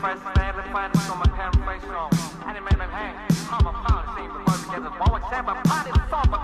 first thing, the finest my parents face on. I didn't man my hand, I'm a pilot, of the words together, but I was ever potted,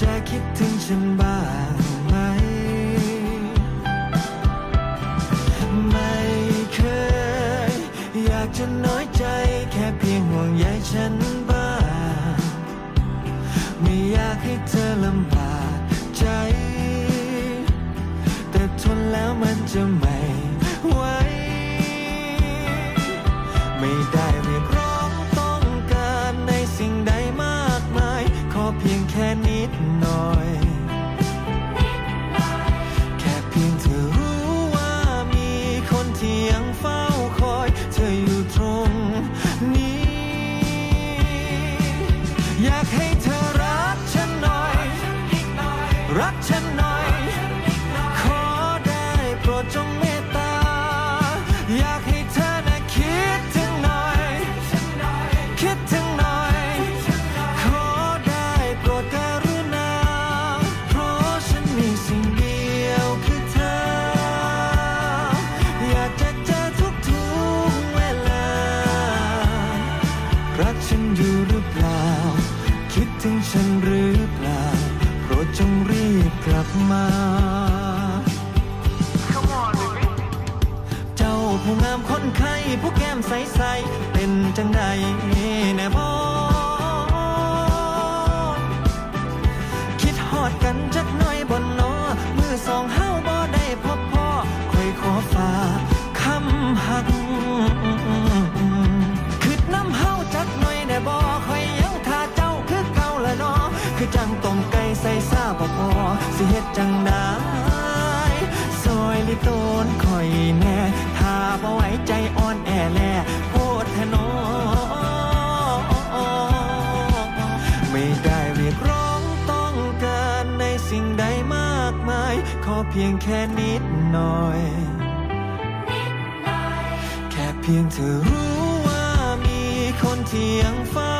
จะคิดถึงฉันบ้างไหม ไม่เคย อยากจะน้อยใจแค่เพียงห่วงใยฉันบ้าง ไม่อยากให้เธอลำบากใจ แต่ทนแล้วมันจะไม่ ผู้งามคนไข้ผู้แก้มใสๆเป็นจังใดแน่บอคิดฮอดกันจักหน่อยบนนอมือสองเฮาบ่ได้พบพ่อคอยขอฝากคำหักคิดน้ำเฮาจักหน่อยแน่บ่คอยยังท่าเจ้าคือเก่าละนอคือจังต้มไก่ใส่ซาบ่พอสิเฮ็ดจังได้ซอยลิโตนคอยแน่ ขอเพียงแค่นิดหน่อย แค่เพียงเธอรู้ว่ามีคนที่ยังเฝ้า